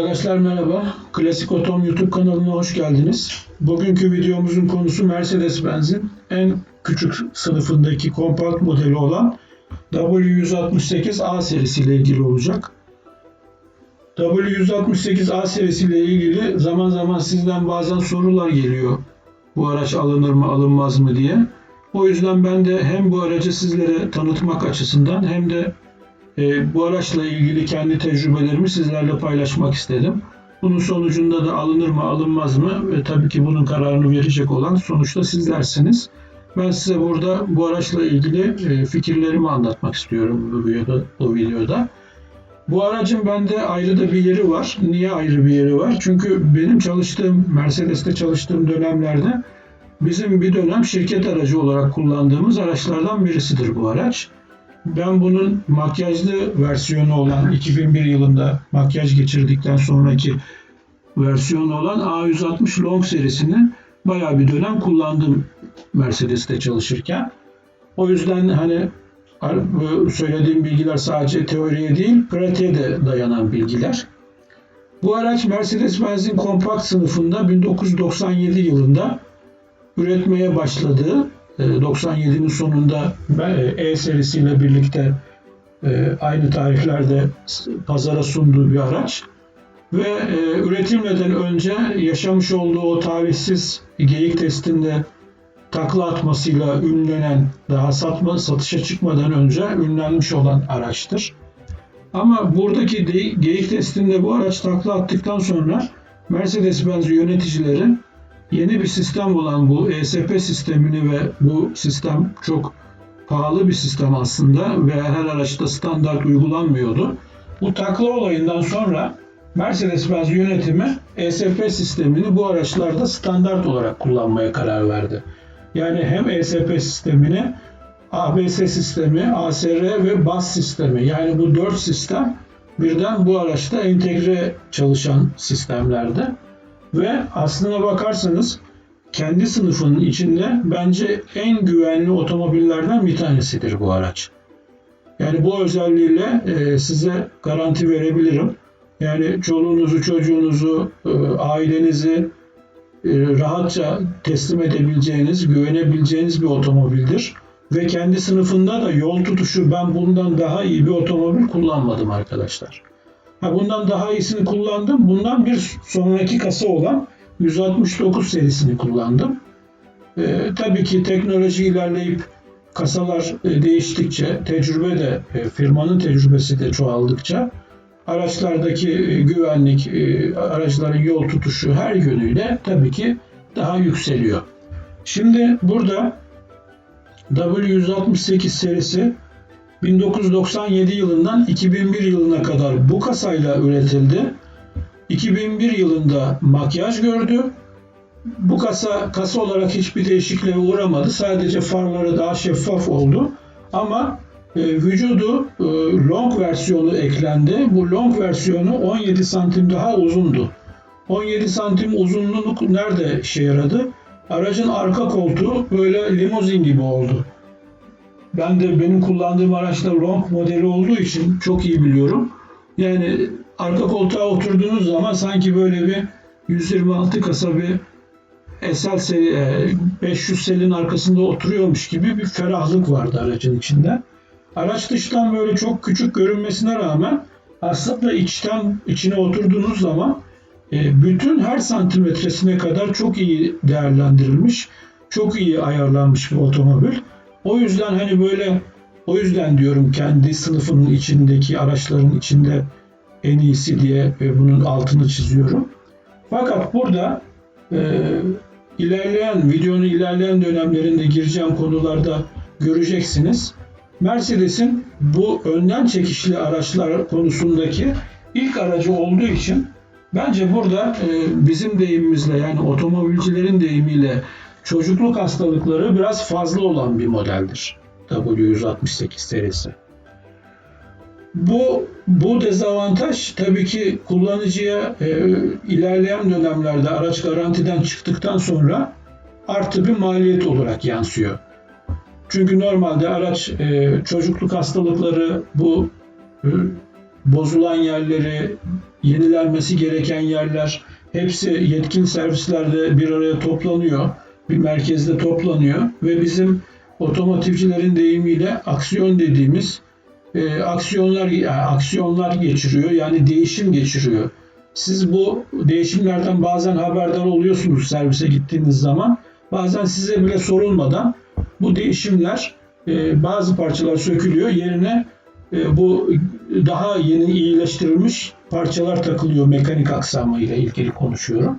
Arkadaşlar merhaba. Klasik Otom YouTube kanalına hoş geldiniz. Bugünkü videomuzun konusu Mercedes-Benz'in en küçük sınıfındaki kompakt modeli olan W168A serisiyle ilgili olacak. W168A serisiyle ilgili zaman zaman sizden bazen sorular geliyor. Bu araç alınır mı alınmaz mı diye. O yüzden ben de hem bu aracı sizlere tanıtmak açısından hem de e, bu araçla ilgili kendi tecrübelerimi sizlerle paylaşmak istedim. Bunun sonucunda da alınır mı alınmaz mı ve tabii ki bunun kararını verecek olan sonuçta sizlersiniz. Ben size burada bu araçla ilgili e, fikirlerimi anlatmak istiyorum bu videoda. Bu videoda. Bu aracın bende ayrı da bir yeri var. Niye ayrı bir yeri var? Çünkü benim çalıştığım, Mercedes'te çalıştığım dönemlerde bizim bir dönem şirket aracı olarak kullandığımız araçlardan birisidir bu araç. Ben bunun makyajlı versiyonu olan 2001 yılında makyaj geçirdikten sonraki versiyonu olan A160 Long serisini bayağı bir dönem kullandım Mercedes'te çalışırken. O yüzden hani söylediğim bilgiler sadece teoriye değil, pratiğe de dayanan bilgiler. Bu araç Mercedes-Benz'in kompakt sınıfında 1997 yılında üretmeye başladığı 97'nin sonunda E serisiyle birlikte e, aynı tarihlerde pazara sunduğu bir araç ve e, üretilmeden önce yaşamış olduğu o talihsiz geyik testinde takla atmasıyla ünlenen, daha satma, satışa çıkmadan önce ünlenmiş olan araçtır. Ama buradaki geyik testinde bu araç takla attıktan sonra Mercedes-Benz yöneticileri yeni bir sistem olan bu ESP sistemini ve bu sistem çok pahalı bir sistem aslında ve her araçta standart uygulanmıyordu. Bu takla olayından sonra Mercedes-Benz yönetimi ESP sistemini bu araçlarda standart olarak kullanmaya karar verdi. Yani hem ESP sistemini ABS sistemi, ASR ve BAS sistemi yani bu dört sistem birden bu araçta entegre çalışan sistemlerde. Ve aslına bakarsanız kendi sınıfının içinde bence en güvenli otomobillerden bir tanesidir bu araç. Yani bu özelliğiyle e, size garanti verebilirim. Yani çoluğunuzu, çocuğunuzu, e, ailenizi e, rahatça teslim edebileceğiniz, güvenebileceğiniz bir otomobildir. Ve kendi sınıfında da yol tutuşu ben bundan daha iyi bir otomobil kullanmadım arkadaşlar. Ha, bundan daha iyisini kullandım. Bundan bir sonraki kasa olan 169 serisini kullandım. Ee, tabii ki teknoloji ilerleyip kasalar e, değiştikçe, tecrübe de, e, firmanın tecrübesi de çoğaldıkça araçlardaki e, güvenlik, e, araçların yol tutuşu her yönüyle tabii ki daha yükseliyor. Şimdi burada W168 serisi 1997 yılından 2001 yılına kadar bu kasayla üretildi. 2001 yılında makyaj gördü. Bu kasa kasa olarak hiçbir değişikliğe uğramadı. Sadece farları daha şeffaf oldu. Ama e, vücudu e, long versiyonu eklendi. Bu long versiyonu 17 santim daha uzundu. 17 santim uzunluk nerede işe yaradı? Aracın arka koltuğu böyle limuzin gibi oldu. Ben de benim kullandığım araçta long modeli olduğu için çok iyi biliyorum. Yani arka koltuğa oturduğunuz zaman sanki böyle bir 126 kasa bir SL seri, 500 e, selin arkasında oturuyormuş gibi bir ferahlık vardı aracın içinde. Araç dıştan böyle çok küçük görünmesine rağmen aslında içten içine oturduğunuz zaman e, bütün her santimetresine kadar çok iyi değerlendirilmiş, çok iyi ayarlanmış bir otomobil. O yüzden hani böyle o yüzden diyorum kendi sınıfının içindeki araçların içinde en iyisi diye bunun altını çiziyorum. Fakat burada e, ilerleyen videonun ilerleyen dönemlerinde gireceğim konularda göreceksiniz. Mercedes'in bu önden çekişli araçlar konusundaki ilk aracı olduğu için bence burada e, bizim deyimimizle yani otomobilcilerin deyimiyle çocukluk hastalıkları biraz fazla olan bir modeldir. W168 serisi. Bu bu dezavantaj tabii ki kullanıcıya e, ilerleyen dönemlerde araç garantiden çıktıktan sonra artı bir maliyet olarak yansıyor. Çünkü normalde araç e, çocukluk hastalıkları, bu e, bozulan yerleri, yenilenmesi gereken yerler hepsi yetkili servislerde bir araya toplanıyor. Bir merkezde toplanıyor ve bizim otomotivcilerin deyimiyle aksiyon dediğimiz e, aksiyonlar yani aksiyonlar geçiriyor. Yani değişim geçiriyor. Siz bu değişimlerden bazen haberdar oluyorsunuz servise gittiğiniz zaman. Bazen size bile sorulmadan bu değişimler e, bazı parçalar sökülüyor. Yerine e, bu daha yeni iyileştirilmiş parçalar takılıyor mekanik aksamı ile ilgili konuşuyorum.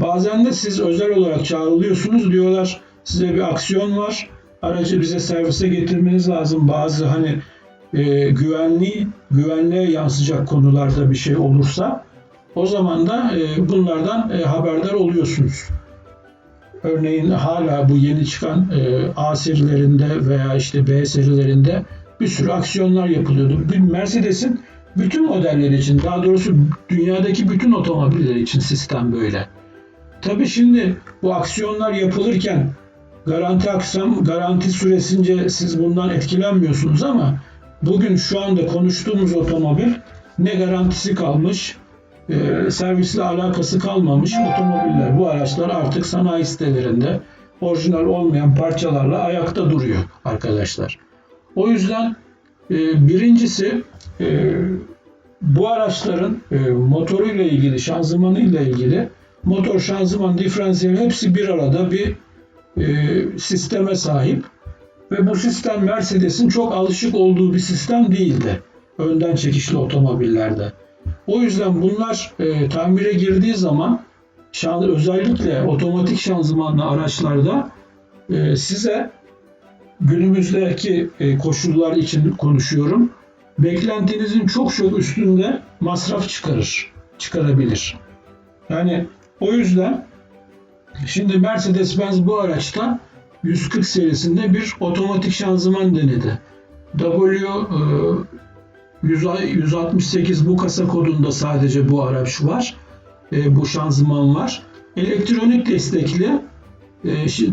Bazen de siz özel olarak çağrılıyorsunuz diyorlar size bir aksiyon var. Aracı bize servise getirmeniz lazım. Bazı hani e, güvenliği güvenliğe yansıyacak konularda bir şey olursa o zaman da e, bunlardan e, haberdar oluyorsunuz. Örneğin hala bu yeni çıkan e, A serilerinde veya işte B serilerinde bir sürü aksiyonlar yapılıyordu. Bir Mercedes'in bütün modelleri için, daha doğrusu dünyadaki bütün otomobiller için sistem böyle. Tabii şimdi bu aksiyonlar yapılırken garanti aksam, garanti süresince siz bundan etkilenmiyorsunuz ama bugün şu anda konuştuğumuz otomobil ne garantisi kalmış, e, servisle alakası kalmamış otomobiller. Bu araçlar artık sanayi sitelerinde orijinal olmayan parçalarla ayakta duruyor arkadaşlar. O yüzden e, birincisi e, bu araçların e, motoruyla ilgili, şanzımanıyla ilgili motor, şanzıman, diferansiyel hepsi bir arada bir e, sisteme sahip. Ve bu sistem Mercedes'in çok alışık olduğu bir sistem değildi. Önden çekişli otomobillerde. O yüzden bunlar e, tamire girdiği zaman şan, özellikle otomatik şanzımanlı araçlarda e, size günümüzdeki e, koşullar için konuşuyorum. Beklentinizin çok çok üstünde masraf çıkarır, çıkarabilir. Yani o yüzden şimdi Mercedes-Benz bu araçta 140 serisinde bir otomatik şanzıman denedi. W e, 168 bu kasa kodunda sadece bu araç var. E, bu şanzıman var. Elektronik destekli e,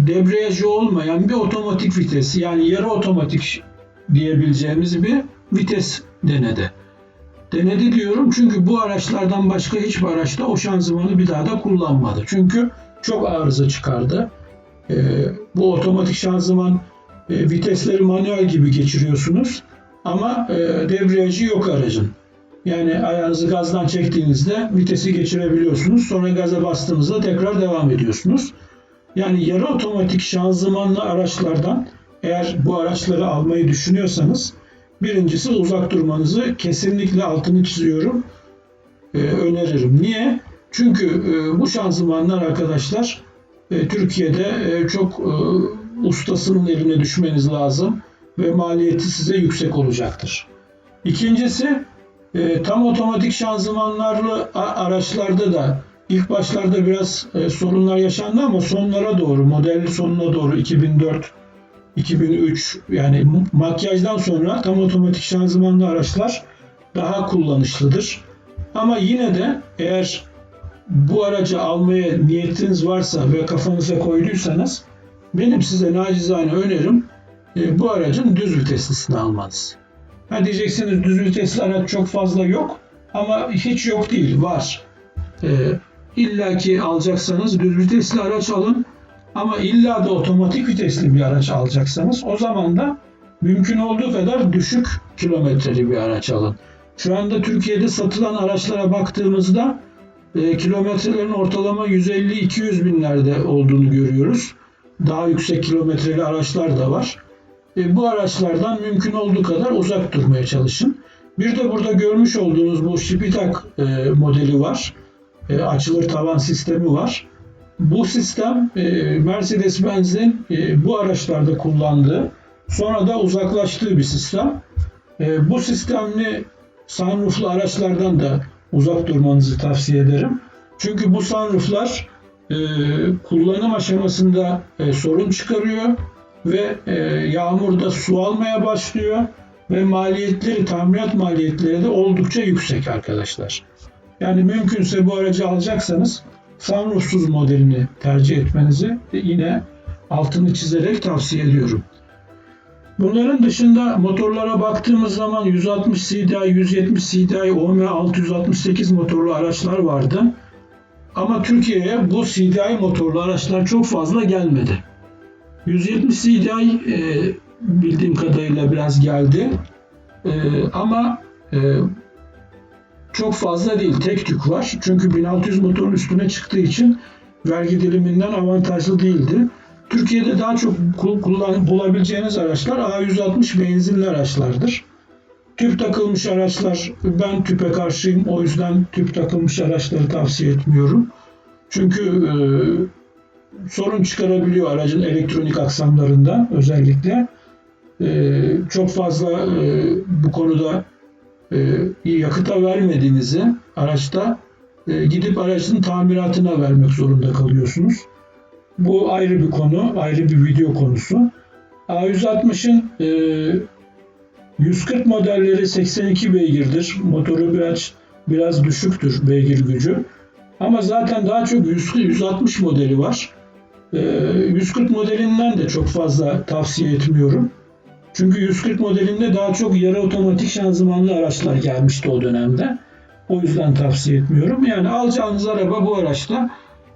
debriyajı olmayan bir otomatik vites yani yarı otomatik diyebileceğimiz bir vites denedi. Denedi diyorum çünkü bu araçlardan başka hiçbir araçta o şanzımanı bir daha da kullanmadı. Çünkü çok arıza çıkardı. E, bu otomatik şanzıman e, vitesleri manuel gibi geçiriyorsunuz ama e, debriyajı yok aracın. Yani ayağınızı gazdan çektiğinizde vitesi geçirebiliyorsunuz. Sonra gaza bastığınızda tekrar devam ediyorsunuz. Yani yarı otomatik şanzımanlı araçlardan eğer bu araçları almayı düşünüyorsanız birincisi uzak durmanızı kesinlikle altını çiziyorum. E, öneririm. Niye? Çünkü e, bu şanzımanlar arkadaşlar e, Türkiye'de e, çok e, ustasının eline düşmeniz lazım ve maliyeti size yüksek olacaktır. İkincisi e, tam otomatik şanzımanlarlı araçlarda da ilk başlarda biraz e, sorunlar yaşandı ama sonlara doğru, modelin sonuna doğru 2004 2003 yani makyajdan sonra tam otomatik şanzımanlı araçlar daha kullanışlıdır. Ama yine de eğer bu aracı almaya niyetiniz varsa ve kafanıza koyduysanız benim size nacizane önerim e, bu aracın düz viteslisini almanız. Ha diyeceksiniz düz vitesli araç çok fazla yok ama hiç yok değil var. E, İlla ki alacaksanız düz vitesli araç alın ama illa da otomatik vitesli bir araç alacaksanız o zaman da mümkün olduğu kadar düşük kilometreli bir araç alın. Şu anda Türkiye'de satılan araçlara baktığımızda e, kilometrelerin ortalama 150-200 binlerde olduğunu görüyoruz. Daha yüksek kilometreli araçlar da var. E, bu araçlardan mümkün olduğu kadar uzak durmaya çalışın. Bir de burada görmüş olduğunuz bu Spitak e, modeli var e, açılır tavan sistemi var. Bu sistem e, Mercedes-Benz'in e, bu araçlarda kullandığı, sonra da uzaklaştığı bir sistem. E, bu sistemli sunrooflu araçlardan da uzak durmanızı tavsiye ederim. Çünkü bu sunrooflar kullanım aşamasında sorun çıkarıyor ve yağmurda su almaya başlıyor ve maliyetleri, tamirat maliyetleri de oldukça yüksek arkadaşlar. Yani mümkünse bu aracı alacaksanız sunroofsuz modelini tercih etmenizi yine altını çizerek tavsiye ediyorum. Bunların dışında motorlara baktığımız zaman 160 CDI, 170 CDI, OM 668 motorlu araçlar vardı. Ama Türkiye'ye bu CDI motorlu araçlar çok fazla gelmedi. 170 CDI e, bildiğim kadarıyla biraz geldi. E, ama e, çok fazla değil. Tek tük var. Çünkü 1600 motorun üstüne çıktığı için vergi diliminden avantajlı değildi. Türkiye'de daha çok kul- kullan, bulabileceğiniz araçlar A160 benzinli araçlardır. Tüp takılmış araçlar, ben tüpe karşıyım. O yüzden tüp takılmış araçları tavsiye etmiyorum. Çünkü e, sorun çıkarabiliyor aracın elektronik aksamlarında özellikle. E, çok fazla e, bu konuda yakıta vermediğinizi araçta e, gidip aracın tamiratına vermek zorunda kalıyorsunuz. Bu ayrı bir konu, ayrı bir video konusu. A160'ın e, 140 modelleri 82 beygirdir. Motoru biraz biraz düşüktür beygir gücü. Ama zaten daha çok 100, 160 modeli var. E, 140 modelinden de çok fazla tavsiye etmiyorum. Çünkü 140 modelinde daha çok yarı otomatik şanzımanlı araçlar gelmişti o dönemde. O yüzden tavsiye etmiyorum. Yani alacağınız araba bu araçta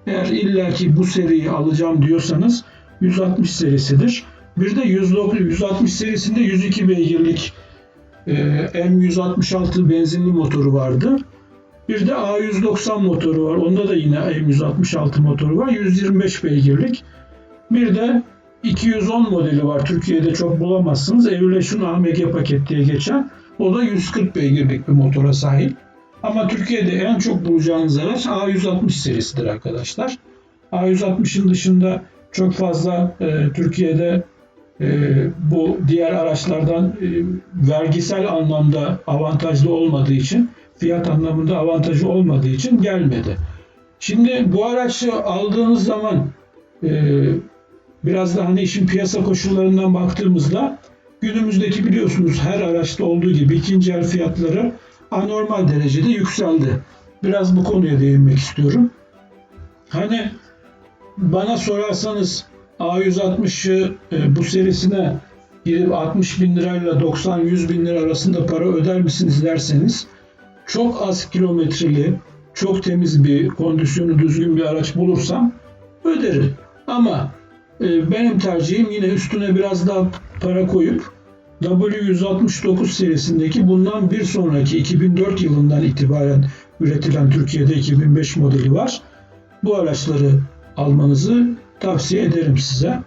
eğer illaki bu seriyi alacağım diyorsanız 160 serisidir. Bir de 109 160 serisinde 102 beygirlik e, M166 benzinli motoru vardı. Bir de A190 motoru var. Onda da yine M166 motoru var. 125 beygirlik. Bir de 210 modeli var. Türkiye'de çok bulamazsınız. Evolution AMG paket diye geçen. O da 140 beygirlik bir motora sahip. Ama Türkiye'de en çok bulacağınız araç A160 serisidir arkadaşlar. A160'ın dışında çok fazla e, Türkiye'de e, bu diğer araçlardan e, vergisel anlamda avantajlı olmadığı için, fiyat anlamında avantajı olmadığı için gelmedi. Şimdi bu araçı aldığınız zaman e, biraz da hani işin piyasa koşullarından baktığımızda günümüzdeki biliyorsunuz her araçta olduğu gibi ikinci el fiyatları anormal derecede yükseldi. Biraz bu konuya değinmek istiyorum. Hani bana sorarsanız A160'ı e, bu serisine girip 60 bin lirayla 90-100 bin lira arasında para öder misiniz derseniz çok az kilometreli, çok temiz bir kondisyonu düzgün bir araç bulursam öderim. Ama benim tercihim yine üstüne biraz daha para koyup W169 serisindeki bundan bir sonraki 2004 yılından itibaren üretilen Türkiye'de 2005 modeli var. Bu araçları almanızı tavsiye ederim size.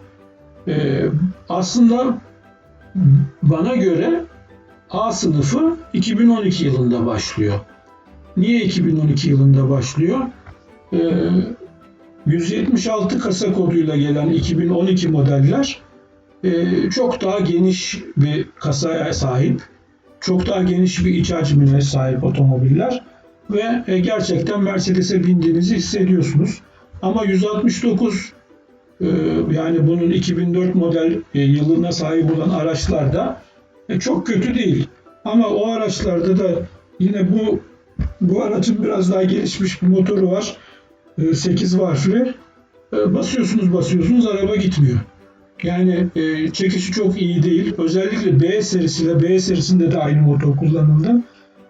Ee, aslında bana göre A sınıfı 2012 yılında başlıyor. Niye 2012 yılında başlıyor? Ee, 176 kasa koduyla gelen 2012 modeller e, çok daha geniş bir kasaya sahip, çok daha geniş bir iç hacmine sahip otomobiller ve e, gerçekten Mercedes'e bindiğinizi hissediyorsunuz. Ama 169 e, yani bunun 2004 model yılına sahip olan araçlarda çok kötü değil. Ama o araçlarda da yine bu bu aracın biraz daha gelişmiş bir motoru var. E, 8 varfli. E, basıyorsunuz basıyorsunuz araba gitmiyor. Yani e, çekişi çok iyi değil. Özellikle B serisiyle B serisinde de aynı motor kullanıldı.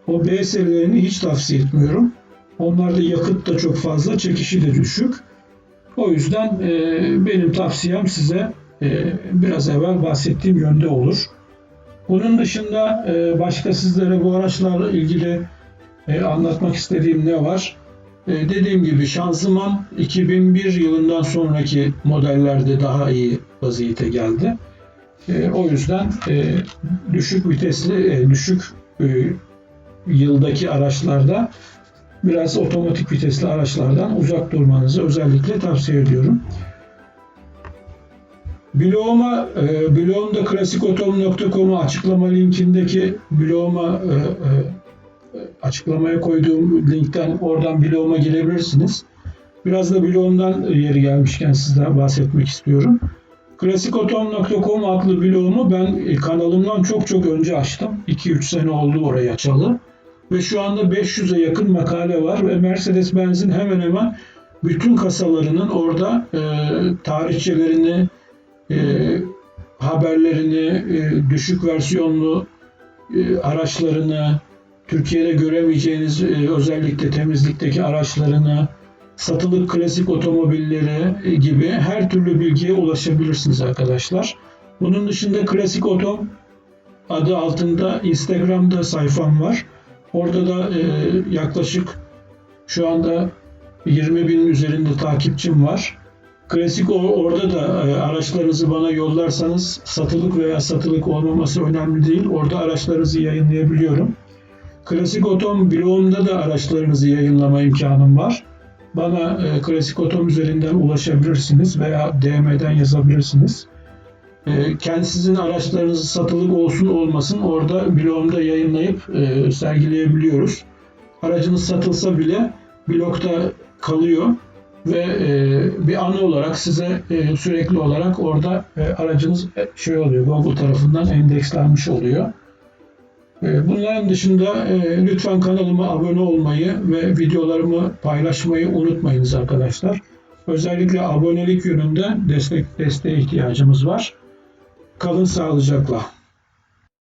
O B serilerini hiç tavsiye etmiyorum. Onlarda yakıt da çok fazla, çekişi de düşük. O yüzden e, benim tavsiyem size e, biraz evvel bahsettiğim yönde olur. Bunun dışında e, başka sizlere bu araçlarla ilgili e, anlatmak istediğim ne var? E, dediğim gibi şanzıman 2001 yılından sonraki modellerde daha iyi vaziyete geldi. E, o yüzden e, düşük vitesli, e, düşük e, yıldaki araçlarda biraz otomatik vitesli araçlardan uzak durmanızı özellikle tavsiye ediyorum. Bloguma, e, blogumda klasikotom.com'u açıklama linkindeki bloguma e, açıklamaya koyduğum linkten oradan bloguma girebilirsiniz. Biraz da blogumdan yeri gelmişken sizden bahsetmek istiyorum. Klasikotom.com adlı blogumu ben kanalımdan çok çok önce açtım. 2-3 sene oldu oraya açalı. Ve şu anda 500'e yakın makale var ve Mercedes-Benz'in hemen hemen bütün kasalarının orada e, tarihçelerini, e, haberlerini, e, düşük versiyonlu e, araçlarını, Türkiye'de göremeyeceğiniz e, özellikle temizlikteki araçlarını, satılık klasik otomobilleri e, gibi her türlü bilgiye ulaşabilirsiniz arkadaşlar. Bunun dışında Klasik Otom adı altında Instagram'da sayfam var. Orada da e, yaklaşık şu anda 20 binin üzerinde takipçim var. Klasik orada da araçlarınızı bana yollarsanız satılık veya satılık olmaması önemli değil. Orada araçlarınızı yayınlayabiliyorum. Klasik Otom blogumda da araçlarınızı yayınlama imkanım var. Bana e, Klasik Otom üzerinden ulaşabilirsiniz veya DM'den yazabilirsiniz. E, kendi sizin araçlarınızı satılık olsun olmasın orada blogumda yayınlayıp e, sergileyebiliyoruz. Aracınız satılsa bile blogda kalıyor ve e, bir anı olarak size e, sürekli olarak orada e, aracınız e, şey oluyor Google tarafından endekslenmiş oluyor. E, Bunların dışında e, lütfen kanalıma abone olmayı ve videolarımı paylaşmayı unutmayınız arkadaşlar. Özellikle abonelik yönünde destek desteğe ihtiyacımız var. Kalın sağlıcakla.